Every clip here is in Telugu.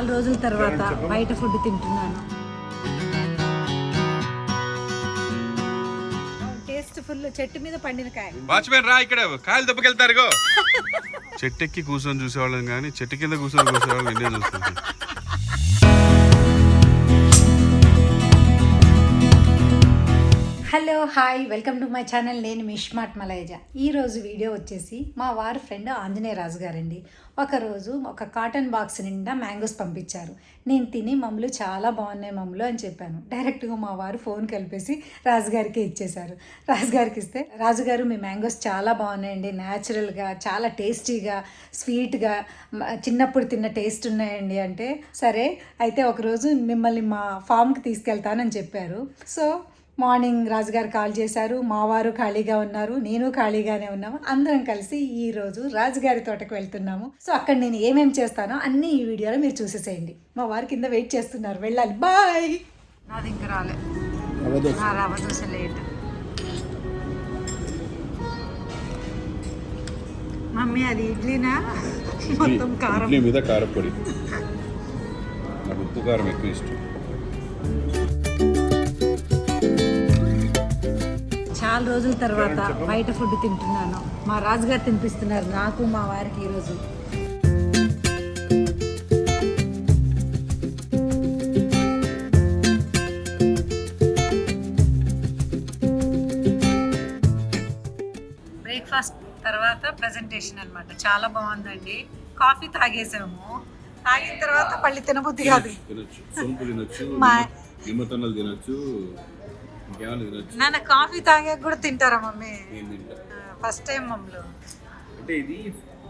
చాలా రోజుల తర్వాత బయట ఫుడ్ తింటున్నాను. టేస్ట్ ఫుల్ చెట్టు మీద పండిన కాయ వాచ్మెన్ రా ఇక్కడ కాయలు దెబ్బకెళ్తారు గో చెట్టు ఎక్కి కూర్చొని చూసేవాళ్ళం కానీ చెట్టు కింద కూర్చొని చూసేవాళ్ళం ఎన్నే చూస్తుంది hello hi welcome to my channel. నేను మిష్మాట్ మలయజ. మలైజా ఈరోజు వీడియో వచ్చేసి మా వారి ఫ్రెండ్ ఆంజనేయ రాజు గారండి. ఒకరోజు ఒక కాటన్ బాక్స్ నిండా మ్యాంగోస్ పంపించారు. నేను తిని మమ్మలు చాలా బాగున్నాయి మమ్మలు అని చెప్పాను. డైరెక్ట్గా మా వారు ఫోన్ కలిపేసి రాజుగారికి ఇచ్చేశారు. రాజుగారికి ఇస్తే రాజుగారు మీ మ్యాంగోస్ చాలా బాగున్నాయండి. న్యాచురల్గా చాలా టేస్టీగా స్వీట్గా చిన్నప్పుడు తిన్న టేస్ట్ ఉన్నాయండి. అంటే సరే అయితే ఒకరోజు మిమ్మల్ని మా ఫామ్కి తీసుకెళ్తానని చెప్పారు. సో మార్నింగ్ రాజుగారు కాల్ చేశారు. మావారు ఖాళీగా ఉన్నారు. నేను ఖాళీగానే ఉన్నాము. అందరం కలిసి ఈ రోజు రాజుగారి తోటకు వెళ్తున్నాము. సో అక్కడ నేను ఏమేమి చేస్తానో అన్నీ ఈ వీడియోలో మీరు చూసేసేయండి. మా వారు కింద వెయిట్ చేస్తున్నారు. వెళ్ళాలి. బాయ్! రాలే. నా దోశ లేట్. మమ్మీ అది ఇడ్లీనా? మొత్తం కారం. ఇడ్లీ మీద కారపొడి. నాకు ఉప్పు కారం ఎక్కువ ఇష్టం. చాలా రోజుల తర్వాత బయట ఫుడ్ తింటున్నాను. మా రాజుగారు తినిపిస్తున్నారు నాకు మా వారికి ఈరోజు. బ్రేక్ఫాస్ట్ తర్వాత ప్రజెంటేషన్ అన్నమాట. చాలా బాగుందండి. కాఫీ తాగేసాము. తాగిన తర్వాత పళ్ళి తినబుద్ధి కాదు. మా తినొచ్చు. నాన్న కాఫీ తాగాక కూడా తింటారా మమ్మీ? ఫస్ట్ టైం మమ్మల్ని. అంటే ఇది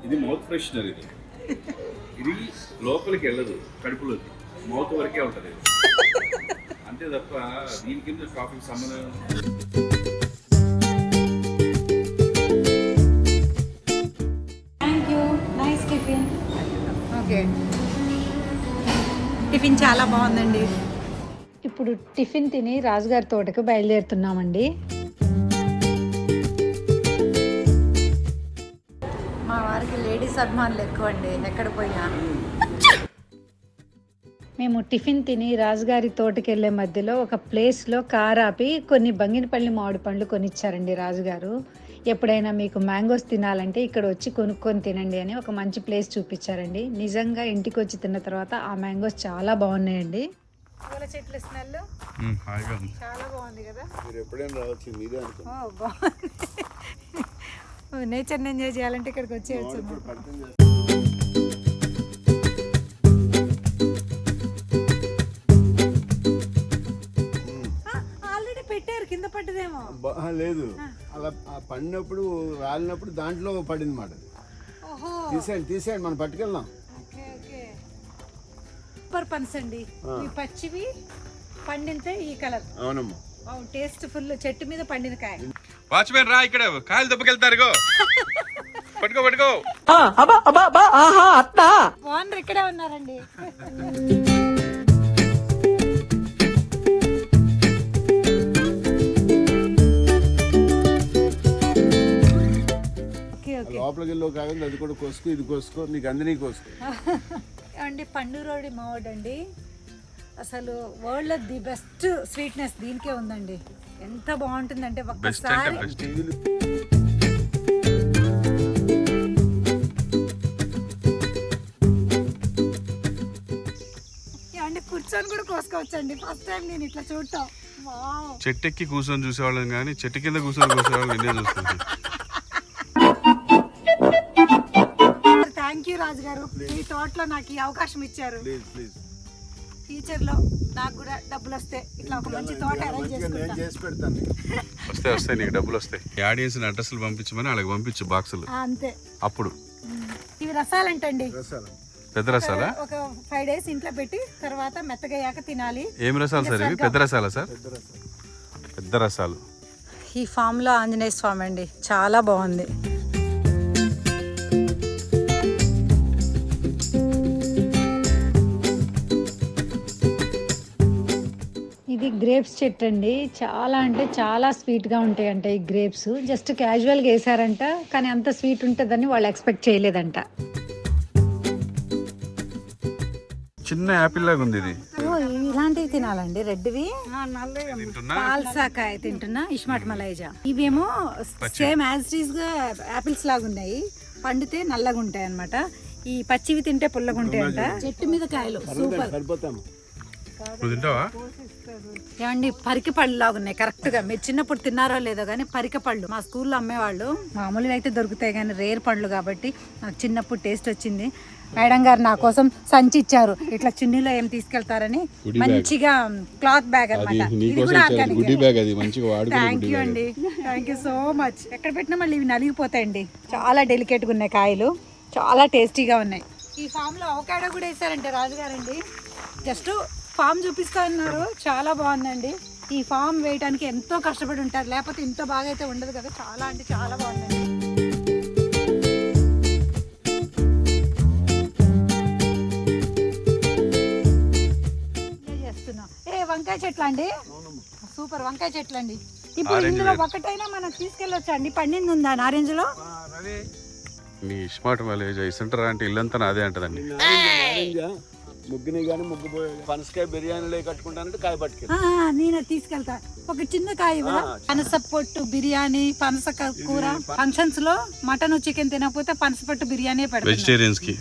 ఇది మౌత్ ఫ్రెషనర్ ఇది. ఇది లోపలికి వెళ్ళదు కడుపులోకి. మౌత్ వరకే ఉంటుంది అంతే తప్ప దీని కింద కాఫీకి సంబంధం thank you nice tiffin okay tiffin చాలా బాగుందండి. ఇప్పుడు టిఫిన్ తిని రాజుగారి తోటకు బయలుదేరుతున్నామండి. మా వారికి లేడీస్ అభిమానులు ఎక్కువ అండి ఎక్కడ పోయినా. మేము టిఫిన్ తిని రాజుగారి తోటకి వెళ్ళే మధ్యలో ఒక ప్లేస్లో కార్ ఆపి కొన్ని బంగినపల్లి మామిడి పండ్లు కొనిచ్చారండి రాజుగారు. ఎప్పుడైనా మీకు మ్యాంగోస్ తినాలంటే ఇక్కడ వచ్చి కొనుక్కొని తినండి అని ఒక మంచి ప్లేస్ చూపించారండి. నిజంగా ఇంటికి వచ్చి తిన్న తర్వాత ఆ మ్యాంగోస్ చాలా బాగున్నాయండి. పూల చెట్ల స్మెల్. చాలా బాగుంది కదా? మీరు ఎప్పుడైనా రావచ్చు మీరే అనుకో ఓ బాగుంది. నేచర్ని ఎంజాయ్ చేయాలంటే ఇక్కడికి వచ్చేయచ్చు. ఆల్రెడీ పెట్టారు కింద పడ్డదేమో. లేదు. అలా ఆ పడినప్పుడు రాలినప్పుడు దాంట్లో పడింది మాట ఓహో. తీసేయండి తీసేయండి మనం పట్టుకెళ్దాం. పన్స్ అండి. ఈ పచ్చివి పండితే ఈ కలర్. అవునమ్మా. టేస్ట్ ఫుల్ చెట్టు మీద పండిన కాయ. వాచ్మెన్ రా ఇక్కడ కాయలు దెబ్బకెళ్తారు గో పట్టుకో పట్టుకో. ఓనర్ ఇక్కడే ఉన్నారండి. లోపలికి వెళ్ళి కాకుండా అది కూడా కోసుకో ఇది కోసుకో నీకు అందరినీ కోసుకో అండి పండురోడి మామిడి అండి అసలు వరల్డ్ ది బెస్ట్ స్వీట్నెస్ దీనికే ఉందండి. ఎంత బాగుంటుందంటే ఒక్కసారి ఇది అండి కూర్చొని కూడా కోసుకోవచ్చండి. ఫస్ట్ టైం నేను ఇట్లా చూడటం. చెట్టు ఎక్కి కూర్చొని చూసేవాళ్ళం కానీ చెట్టు కింద కూర్చొని చూసేవాళ్ళం ఎన్నే చూస్తుంది. గారు మీ తోటలో నాకు ఈ అవకాశం ఇచ్చారు. ప్లీజ్ ప్లీజ్ ఫ్యూచర్లో నాకు కూడా డబ్బులు వస్తే ఇట్లా ఒక మంచి తోట అరేంజ్ మంచిగా నేను చేసుకుంటా. చేసి పెడతాను నీకు. వస్తాయి వస్తాయి నీకు డబ్బులు వస్తాయి ఈ ఆడియన్స్ అడ్రస్లు పంపించమని వాళ్ళకి పంపించు బాక్సులు అంతే. అప్పుడు. ఇవి రసాలంటండి. రసాలు. పెద్ద రసాలా? ఒక ఫైవ్ డేస్ ఇంట్లో పెట్టి తర్వాత మెత్తగయ్యాక తినాలి. ఏం రసాలు సార్ ఇవి? పెద్ద రసాలా సార్? పెద్ద రసాలు. పెద్ద రసాలు. ఈ ఫామ్లో ఆంజనేయ స్వామి అండి. చాలా బాగుంది. ఇది గ్రేప్స్ చెట్టు అండి. చాలా అంటే చాలా స్వీట్గా ఉంటాయి అంట ఈ గ్రేప్స్. జస్ట్ క్యాజువల్గా వేసారంట కానీ అంత స్వీట్ ఉంటుందని వాళ్ళు ఎక్స్పెక్ట్ చేయలేదంట. చిన్న యాపిల్ లాగా ఉంది ఇది. ఇలాంటివి తినాలండి రెడ్వి. తింటున్నా? పాల్సాకాయ తింటున్నా ఇస్మాట్ మలైజా. ఇవేమో సేమ్ యాజ్గా యాపిల్స్ లాగా ఉన్నాయి. పండితే నల్లగా ఉంటాయి అన్నమాట ఈ పచ్చివి తింటే పుల్లగా ఉంటాయంట చెట్టు మీద కాయలు సూపర్. నువ్వు తింటావా? ఏమండి పరిక పళ్ళు లాగా ఉన్నాయి కరెక్ట్గా. మీరు చిన్నప్పుడు తిన్నారో లేదో కానీ పరిక పళ్ళు. మా స్కూల్లో అమ్మేవాళ్ళు. మామూలుగా అయితే దొరుకుతాయి కానీ రేర్ పండ్లు కాబట్టి నాకు చిన్నప్పుడు టేస్ట్ వచ్చింది. మేడం గారు నా కోసం సంచి ఇచ్చారు. ఇట్లా చున్నీలో ఏం తీసుకెళ్తారని మంచిగా క్లాత్ బ్యాగ్ అనమాట ఇది కూడా గుడ్డి బ్యాగ్ అది మంచిగా వాడు థ్యాంక్ యూ అండి. థ్యాంక్ యూ సో మచ్ ఎక్కడ పెట్టినా మళ్ళీ ఇవి నలిగిపోతాయండి. చాలా డెలికేట్గా ఉన్నాయి కాయలు. చాలా టేస్టీగా ఉన్నాయి. ఈ ఫామ్లో అవకాడో కూడా వేసారంటే రాజుగారండి. జస్ట్ ఫామ్ చూపిస్తా ఉన్నారు చాలా బాగుందండి. ఈ ఫామ్ వేయడానికి ఎంతో కష్టపడి ఉంటారు. లేకపోతే ఇంత బాగా అయితే ఉండదు కదా. చాలా అంటే చాలా బాగుందండి. ఏ వంకాయ చెట్లు అండి? సూపర్ వంకాయ చెట్లు అండి. ఇప్పుడు ఇందులో ఒకటైనా మనం తీసుకెళ్ళొచ్చా అండి? పండింది ఉందా నారింజ లో నీ స్మార్ట్ విలేజ్ సెంటర్ అంటే ఇల్లంతా నాదే అంటదండి. ముగ్గుని కానీ ముగ్గు పనసకాయ బిర్యానీలో కట్టుకుంటానంటే కాయ పట్టుకెళ్ళి. ఆ, నేను తీసుకెళ్తా. ఒక చిన్న కాయ? పనస పొట్టు బిర్యానీ పనస కూర. ఫంక్షన్స్లో మటన్ చికెన్ తినకపోతే పనస పొట్టు బిర్యానీ పెడతాను. వెజిటేరియన్స్కి.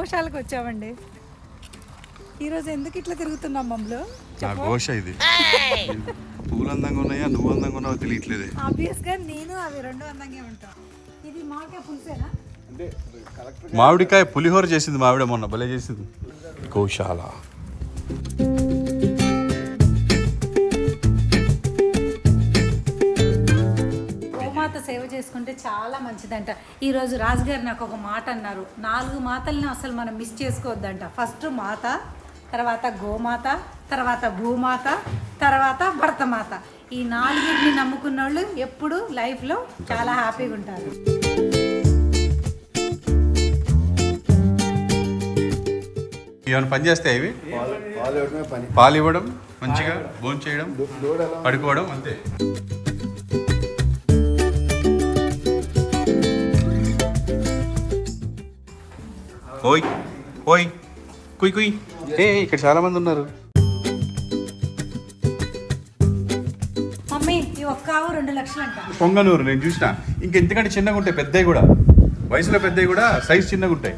గోశాలకు వచ్చామండి. ఈరోజు ఎందుకు ఇట్లా తిరుగుతున్నాం మమ్మల్ని నా ఘోష ఇది. పూలు అందంగా ఉన్నాయా? నువ్వు అందంగా ఉన్నావో తెలియట్లేదే. ఆబ్వియస్గా నేను అవి రెండు అందంగా ఉంటాం. ఇది మాకే పులుసేనా? మామిడికాయ పులిహోర చేసింది మావిడ మొన్న భలే చేసింది. గోశాల. సేవ చేసుకుంటే చాలా మంచిదంట. ఈరోజు రాజుగారు నాకు ఒక మాట అన్నారు. నాలుగు మాతల్ని అసలు మనం మిస్ చేసుకోవద్దంట. ఫస్ట్ మాత తర్వాత గోమాత తర్వాత భూమాత తర్వాత భర్తమాత. ఈ నాలుగింటిని నమ్ముకున్న వాళ్ళు ఎప్పుడు లైఫ్లో చాలా హ్యాపీగా ఉంటారు. ఏమైనా పని చేస్తాయి ఇవి? పాలు ఇవ్వడం మంచిగా భోజనం చేయడం పడుకోవడం అంతే. ఓయ్ ఓయ్ కుయ్ కుయ్. ఏ ఇక్కడ చాలా మంది ఉన్నారు. మమ్మీ ఈ ఒక్క ఆవు రెండు లక్షలు అంట పొంగనూరు నేను చూసిన. ఇంక ఇంతకంటే చిన్నగా ఉంటాయి పెద్దవి కూడా. వయసులో పెద్దవి కూడా సైజ్ చిన్నగా ఉంటాయి.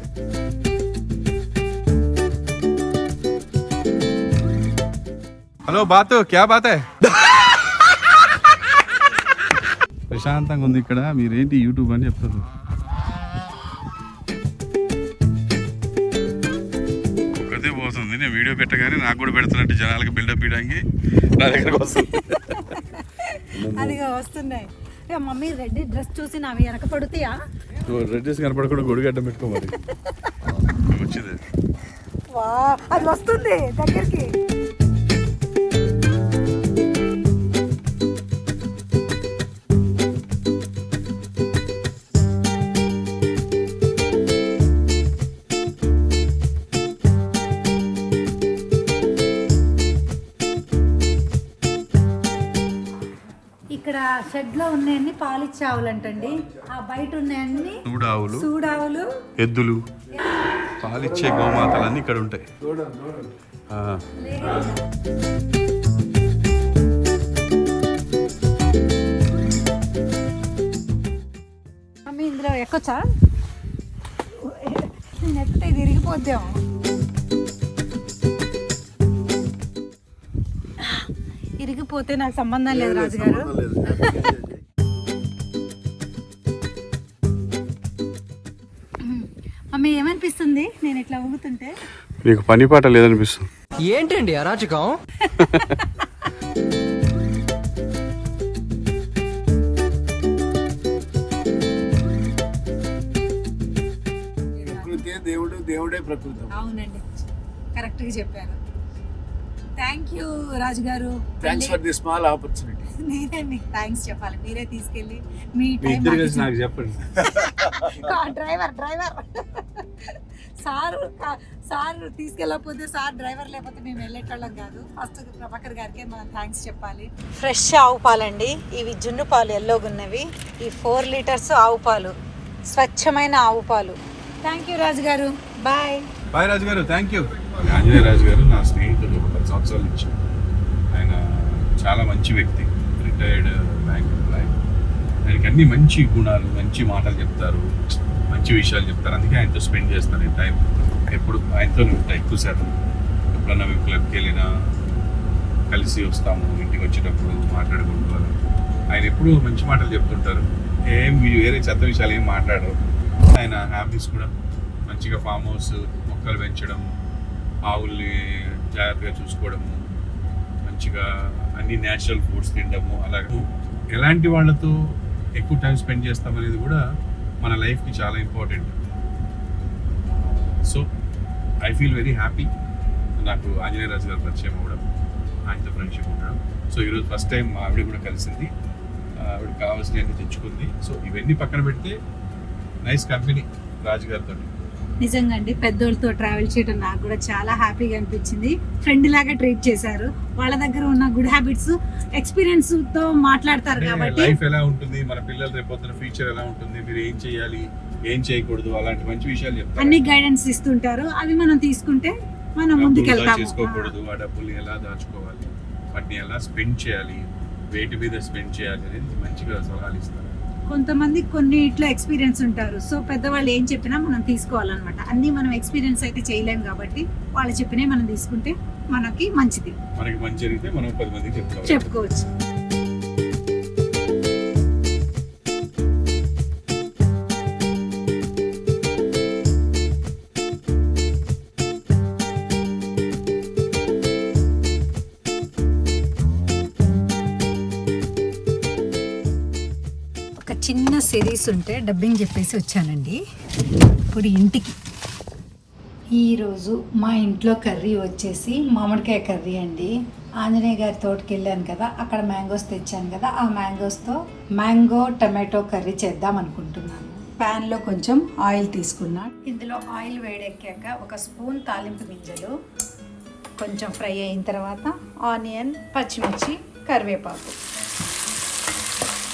హలో బాత్ క్యా బాత్ ప్రశాంతంగా ఉంది ఇక్కడ. మీరేంటి యూట్యూబ్ అని చెప్తారు పోతుంది నేను వీడియో పెట్టగానే నాకు కూడా పెడుతున్నట్టు జనాలకు బిల్డప్ ఇవ్వడానికి నా దగ్గరకు వస్తుంది. అదిగా వస్తున్నాయి. ఏ మమ్మీ రెడ్ డ్రెస్ చూసి నావి వెనక పడుతాయా రెడ్ డ్రెస్ కనపడకుండా గొడుగడ్డం పెట్టుకో మరి. వచ్చింది. వా అది వస్తుంది దగ్గరికి. ఇక్కడ షెడ్లో ఉన్నాయన్ని పాలిచ్చే ఆవులంటండి. ఆ బయట ఉన్నాయన్ని చూడావులు సూడావులు ఎద్దులు పాలిచ్చే గోమాతలన్నీ ఇక్కడ ఉంటాయి. ఇందులో ఎక్కొచ్చా? నేను ఎక్కితే ఇరిగిపోతే నాకు సంబంధం లేదు రాజుగారు. మమ్మీ ఏమనిపిస్తుంది? నేను ఇట్లా ఊగుతుంటే? నీకు పని పాట లేదనిపిస్తుంది. ఏంటండి అరాచకం? దేవుడు దేవుడే ప్రకృతం. అవునండి. కరెక్ట్గా చెప్పారు. థ్యాంక్ యూ రాజు గారు thanks for the small opportunity నేనే మీకు థ్యాంక్స్ చెప్పాలి. మీరే తీసుకెళ్ళి మీ టైం ఇద్దరు కలిసి నాకు చెప్పండి. Driver driver. సార్ సార్ తీసుకెళ్ళకపోతే సార్ డ్రైవర్ లేకపోతే మేము వెళ్ళేటోళ్ళం కాదు. ఫస్ట్ ప్రభాకర్ గారికి మనం థ్యాంక్స్ చెప్పాలి. ఫ్రెష్ ఆవు పాలండి. ఇవి జున్ను పాలు ఎల్లోగున్నవి. ఈ ఫోర్ లీటర్స్ ఆవు పాలు. స్వచ్ఛమైన ఆవు పాలు. Thank you Raju garu bye bye రాజు గారు థ్యాంక్ యూ ఆంజనేయ రాజు గారు నా స్నేహితుడు ఒక పది సంవత్సరాల నుంచి. ఆయన చాలా మంచి వ్యక్తి రిటైర్డ్ బ్యాంక్ ఎంప్లాయ్ ఆయనకి అన్ని మంచి గుణాలు మంచి మాటలు చెప్తారు మంచి విషయాలు చెప్తారు. అందుకే ఆయనతో స్పెండ్ చేస్తాను టైం ఎప్పుడు ఆయనతో ఉంటా ఎక్కువ శాతం. ఎప్పుడన్నా మేము క్లబ్కి వెళ్ళినా కలిసి వస్తాము ఇంటికి వచ్చేటప్పుడు మాట్లాడుకుంటూ ఆయన ఎప్పుడు మంచి మాటలు చెప్తుంటారు. ఏం వేరే చెత్త విషయాలు ఏం మాట్లాడరు. ఆయన హ్యాపీస్ కూడా మంచిగా ఫామ్ హౌస్ మొక్కలు పెంచడం ఆవుల్ని జాగ్రత్తగా చూసుకోవడము మంచిగా అన్ని న్యాచురల్ ఫుడ్స్ తినడము అలాగే ఎలాంటి వాళ్ళతో ఎక్కువ టైం స్పెండ్ చేస్తాం అనేది కూడా మన లైఫ్కి చాలా important so I feel very happy నాకు ఆంజనేయ రాజు గారు పరిచయం అవ్వడం ఆయనతో ఫ్రెండ్షిప్ ఉండడం. సో ఈరోజు ఫస్ట్ టైం ఆవిడ కూడా కలిసింది. ఆవిడ కావాల్సినవన్నీ తెచ్చుకుంది. సో ఇవన్నీ పక్కన పెడితే నైస్ కంపెనీ రాజు గారితో నిజంగా అండి పెద్దోళ్ళతో ట్రావెల్ చేయడం నాకు కూడా చాలా హ్యాపీగా అనిపించింది. ఫ్రెండ్ లాగా ట్రీట్ చేశారు. వాళ్ళ దగ్గర ఉన్న గుడ్ హ్యాబిట్స్ ఎక్స్పీరియన్స్తో మాట్లాడతారు కాబట్టి లైఫ్ ఎలా ఉంటుంది? మన పిల్లలు రేపొద్దున ఫ్యూచర్ ఎలా ఉంటుంది? మీరు ఏం చేయాలి? ఏం చేయకూడదు? అలాంటి మంచి విషయాలు చెప్తారు. అన్ని గైడెన్స్ ఇస్తుంటారు. అవి మనం తీసుకుంటే మనం డబ్బులు ముందుకు వృధా వెళ్తాము. చేసుకోకూడదు. ఆ డబ్బులు ఎలా దాచుకోవాలి? వాటిని ఎలా స్పెండ్ చేయాలి? వేటి మీద స్పెండ్ చేయాలి అనేది మంచిగా సలహాలు ఇస్తారు. కొంతమంది కొన్నిట్లో ఎక్స్పీరియన్స్ ఉంటారు. సో పెద్దవాళ్ళు ఏం చెప్పినా మనం తీసుకోవాలన్నమాట. అన్ని మనం ఎక్స్పీరియన్స్ అయితే చేయలేం కాబట్టి వాళ్ళు చెప్పినవి మనం తీసుకుంటే మనకి మంచిది. మనకి మంచి జరిగితే మనం పది మందికి చెప్తాం చెప్పుకోవచ్చు. సిరీస్ ఉంటే డబ్బింగ్ చెప్పేసి వచ్చానండి. ఇప్పుడు ఇంటికి. ఈరోజు మా ఇంట్లో కర్రీ వచ్చేసి మామిడికాయ కర్రీ అండి. ఆంజనేయ గారి తోటకి వెళ్ళాను కదా అక్కడ మ్యాంగోస్ తెచ్చాను కదా ఆ మ్యాంగోస్తో మ్యాంగో టమాటో కర్రీ చేద్దాం అనుకుంటున్నాను. ప్యాన్లో కొంచెం ఆయిల్ తీసుకున్నా. ఇందులో ఆయిల్ వేడెక్కాక ఒక స్పూన్ తాలింపు గింజలు కొంచెం ఫ్రై అయిన తర్వాత ఆనియన్ పచ్చిమిర్చి కరివేపాకు.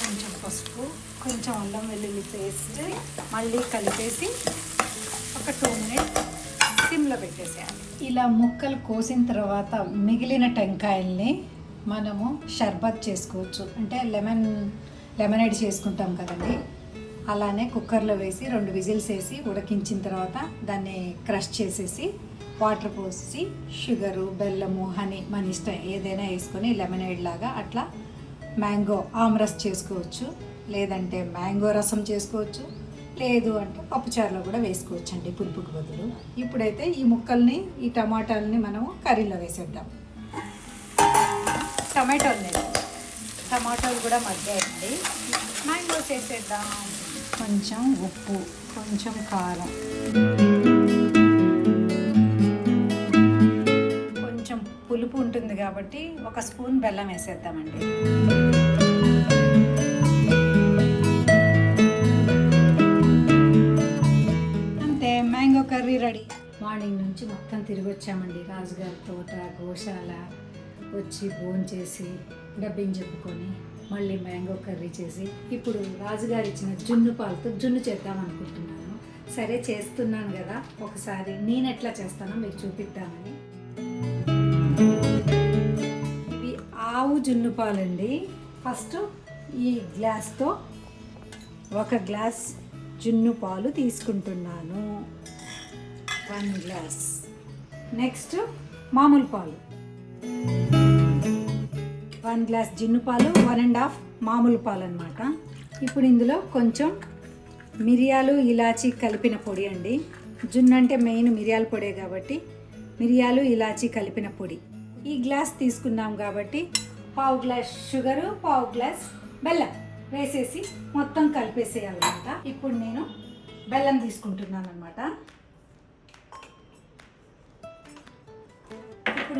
కొంచెం పసుపు కొంచెం అల్లం వెల్లుల్లి పేస్ట్ మళ్ళీ కలిపేసి ఒక టూ మినిట్స్ సిమ్లో పెట్టేసేయాలి. ఇలా ముక్కలు కోసిన తర్వాత మిగిలిన టెంకాయల్ని మనము షర్బత్ చేసుకోవచ్చు. అంటే లెమన్ లెమనేడ్ చేసుకుంటాం కదండి. అలానే కుక్కర్లో వేసి రెండు విజిల్స్ వేసి ఉడికించిన తర్వాత దాన్ని క్రష్ చేసేసి వాటర్ పోసి షుగరు బెల్లము హనీ మన ఇష్టం ఏదైనా వేసుకొని లెమనేడ్ లాగా అట్లా మ్యాంగో ఆమ్రస్ చేసుకోవచ్చు. లేదంటే మ్యాంగో రసం చేసుకోవచ్చు లేదు అంటే పప్పుచారులో కూడా వేసుకోవచ్చు అండి పులుపుకి బదులు. ఇప్పుడైతే ఈ ముక్కల్ని ఈ టమాటాలని మనము కర్రీలో వేసేద్దాం. టమాటోలు లేదు. టమాటోలు కూడా మగ్గాయండి. మ్యాంగోస్ వేసేద్దాం కొంచెం ఉప్పు కొంచెం కారం. కొంచెం పులుపు ఉంటుంది కాబట్టి ఒక స్పూన్ బెల్లం వేసేద్దామండి. Curry ready? మార్నింగ్ నుంచి మొత్తం తిరిగి వచ్చామండి రాజుగారి తోట గోశాల వచ్చి భోంచేసి చేసి డబ్బింగ్ చెప్పుకొని మళ్ళీ మ్యాంగో కర్రీ చేసి ఇప్పుడు రాజుగారు ఇచ్చిన జున్ను పాలతో జున్ను చేద్దాం అనుకుంటున్నాను. సరే చేస్తున్నాను కదా. ఒకసారి నేను ఎట్లా చేస్తానో మీకు చూపిద్దామని. ఇవి ఆవు జున్ను పాలండి. ఫస్ట్ ఈ గ్లాస్తో ఒక గ్లాస్ జున్ను పాలు తీసుకుంటున్నాను. One glass. నెక్స్ట్ మామూలు పాలు. వన్ గ్లాస్ జిన్ను పాలు వన్ అండ్ హాఫ్ మామూలు పాలు అనమాట ఇప్పుడు ఇందులో కొంచెం మిరియాలు ఇలాచి కలిపిన పొడి అండి. జున్ను అంటే మెయిన్ మిరియాల పొడే కాబట్టి మిరియాలు ఇలాచి కలిపిన పొడి. ఈ గ్లాస్ తీసుకున్నాం కాబట్టి పావు గ్లాస్ షుగరు పావు గ్లాస్ బెల్లం వేసేసి మొత్తం కలిపేసేయాలన్నమాట. ఇప్పుడు నేను బెల్లం తీసుకుంటున్నాను అనమాట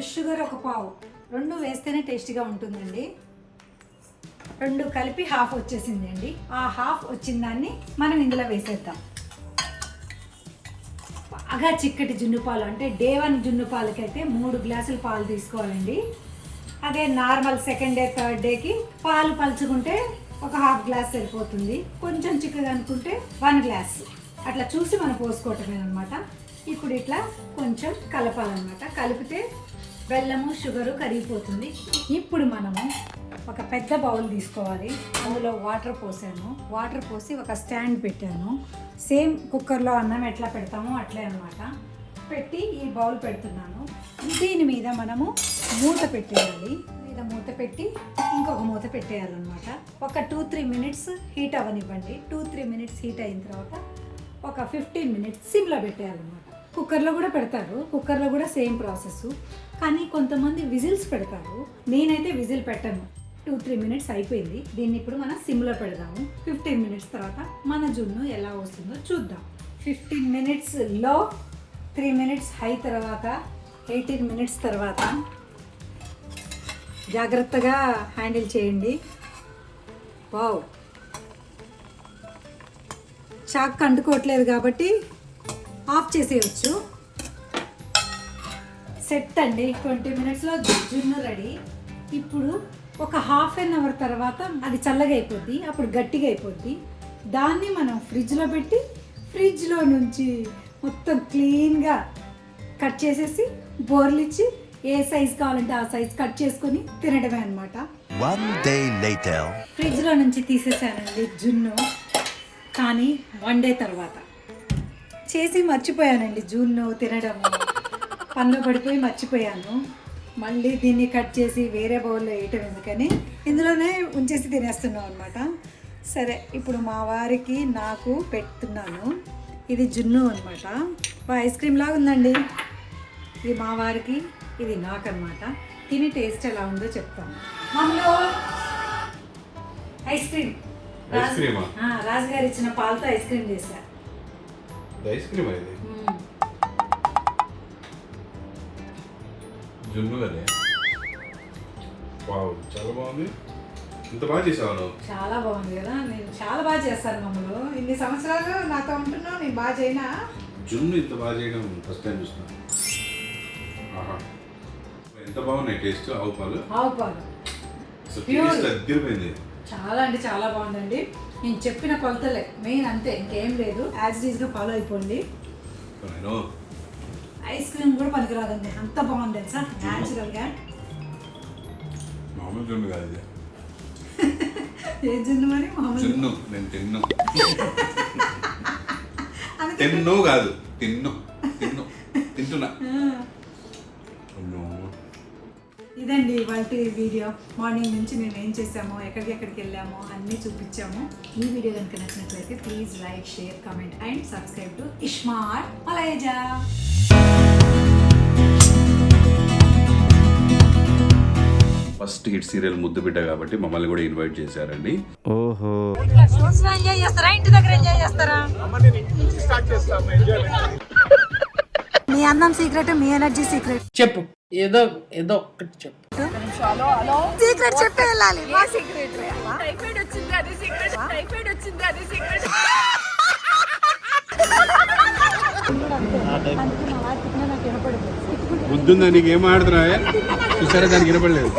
ఇప్పుడు షుగర్ ఒక పావు. రెండు వేస్తేనే టేస్టీగా ఉంటుందండి. రెండు కలిపి హాఫ్ వచ్చేసిందండి. ఆ హాఫ్ వచ్చిన దాన్ని మనం ఇందులో వేసేద్దాం. బాగా చిక్కటి జున్ను పాలు అంటే డే వన్ జున్ను పాలకైతే మూడు గ్లాసులు పాలు తీసుకోవాలండి. అదే నార్మల్ సెకండ్ డే థర్డ్ డేకి పాలు పలుచుకుంటే ఒక హాఫ్ గ్లాస్ సరిపోతుంది. కొంచెం చిక్కగా అనుకుంటే వన్ గ్లాస్. అట్లా చూసి మనం పోసుకోవటమే అనమాట ఇప్పుడు ఇట్లా కొంచెం కలపాలన్నమాట. కలిపితే బెల్లము షుగరు కరిగిపోతుంది. ఇప్పుడు మనము ఒక పెద్ద బౌల్ తీసుకోవాలి. అందులో వాటర్ పోసాను. వాటర్ పోసి ఒక స్టాండ్ పెట్టాను. సేమ్ కుక్కర్లో అన్నం ఎట్లా పెడతామో అట్లే అనమాట పెట్టి ఈ బౌల్ పెడుతున్నాను. దీని మీద మనము మూత పెట్టేయాలి. మీద మూత పెట్టి ఇంకొక మూత పెట్టేయాలన్నమాట. ఒక టూ త్రీ మినిట్స్ హీట్ అవ్వనివ్వండి. టూ త్రీ మినిట్స్ హీట్ అయిన తర్వాత ఒక ఫిఫ్టీన్ మినిట్స్ సిమ్లో పెట్టేయాలన్నమాట. కుక్కర్లో కూడా పెడతారు. కుక్కర్లో కూడా సేమ్ ప్రాసెస్ కానీ కొంతమంది విజిల్స్ పెడతారు. నేనైతే విజిల్ పెట్టను. టూ త్రీ మినిట్స్ అయిపోయింది. దీన్ని ఇప్పుడు మనం సిమ్లో పెడదాము. ఫిఫ్టీన్ మినిట్స్ తర్వాత మన జున్ను ఎలా వస్తుందో చూద్దాం. ఫిఫ్టీన్ మినిట్స్లో త్రీ మినిట్స్ హై తర్వాత ఎయిటీన్ మినిట్స్ తర్వాత జాగ్రత్తగా హ్యాండిల్ చేయండి. వావ్! చాక్ అంటుకోవట్లేదు కాబట్టి ఆఫ్ చేసేయచ్చు. సెట్ అండి. ట్వంటీ మినిట్స్లో జున్ను రెడీ. ఇప్పుడు ఒక హాఫ్ అన్ అవర్ తర్వాత అది చల్లగా అయిపోద్ది అప్పుడు గట్టిగా అయిపోద్ది దాన్ని మనం ఫ్రిడ్జ్లో పెట్టి ఫ్రిడ్జ్లో నుంచి మొత్తం క్లీన్గా కట్ చేసేసి బోర్లు ఇచ్చి ఏ సైజ్ కావాలంటే ఆ సైజ్ కట్ చేసుకొని తినడమే అనమాట. ఫ్రిడ్జ్లో నుంచి తీసేసానండి జున్ను. కానీ వన్ డే తర్వాత. చేసి మర్చిపోయానండి జున్ను తినడము. పనిలో పడిపోయి మర్చిపోయాను. మళ్ళీ దీన్ని కట్ చేసి వేరే బౌల్లో వేయటం ఎందుకని? ఇందులోనే ఉంచేసి తినేస్తున్నాం అనమాట సరే ఇప్పుడు మా వారికి నాకు పెడుతున్నాను. ఇది జున్ను అనమాట ఐస్ క్రీమ్ లాగా ఉందండి. ఇది మా వారికి ఇది నాకన్నమాట తిని టేస్ట్ ఎలా ఉందో చెప్తాను. మమ్మలో ఐస్ క్రీమ్. రాజుగారు ఇచ్చిన పాలతో ఐస్ క్రీమ్ చేశా. ఐస్ క్రీమ్ ఇది మ్మ్. జున్ను కదే. వావ్ చాలా బాగుంది. ఇంత బాగా చేసావు నువ్వు? చాలా బాగుంది కదా నేను చాలా బాగా చేస్తాను మమ్మల్ని. ఇన్ని సంవత్సరాలు నాతో ఉంటున్నావు నేను బాగా చేయనా? జున్ను ఇంత బాగా చేయడం ఫస్ట్ టైం చూస్తున్నా. ఆహా. ఎంత బాగున్నాయి టేస్ట్ ఆవు పాలు? ఆవు పాలు. టేస్ట్ అద్దరిపోయింది. చాలా అంటే చాలా బాగుందండి. నేను చెప్పిన కొలతలే మెయిన్ అంతే ఇంకేం లేదు. యాజ్ ఈజ్గా ఫాలో అయిపోండి. ఐస్ క్రీమ్ కూడా పనికిరాదండి. అంత బాగుంది తెలుసా? న్యాచురల్గా. మామూలు జున్ను కాదు ఏ జున్ను మరి? మామూలు జున్ను. నేను తిన్ను. తిన్ను కాదు. తిన్ను. తిన్ను. తింటున్నా. ఇదండి ఇవాళ వీడియో. మార్నింగ్ నుంచి మేము ఏం చేసామో ఎక్కడికి ఎక్కడికి వెళ్ళామో అన్నీ చూపించాము. ఈ వీడియో కనుక నచ్చినట్లయితే please like share comment and subscribe to iSmart Malaija. First hit serial Muddu Bidda కాబట్టి మమ్మల్ని కూడా ఇన్వైట్ చేశారండి. ఎంజాయ్ చేస్తారా? ఇంటి దగ్గర ఎంజాయ్ చేస్తారా? మీ అందం సీక్రెట్ మీ ఎనర్జీ సీక్రెట్ చెప్పు. ఏదో ఏదో ఒక్కటి చెప్పు. సీక్రెట్ చెప్పి వెళ్ళాలి. మా టైఫాయిడ్ వచ్చింది అది సీక్రెట్ టైఫాయిడ్ వచ్చింది అది సీక్రెట్ బుద్ధుందా నీకు ఏం ఆడుతున్నా చూసారా? దానికి వినపడలేదు.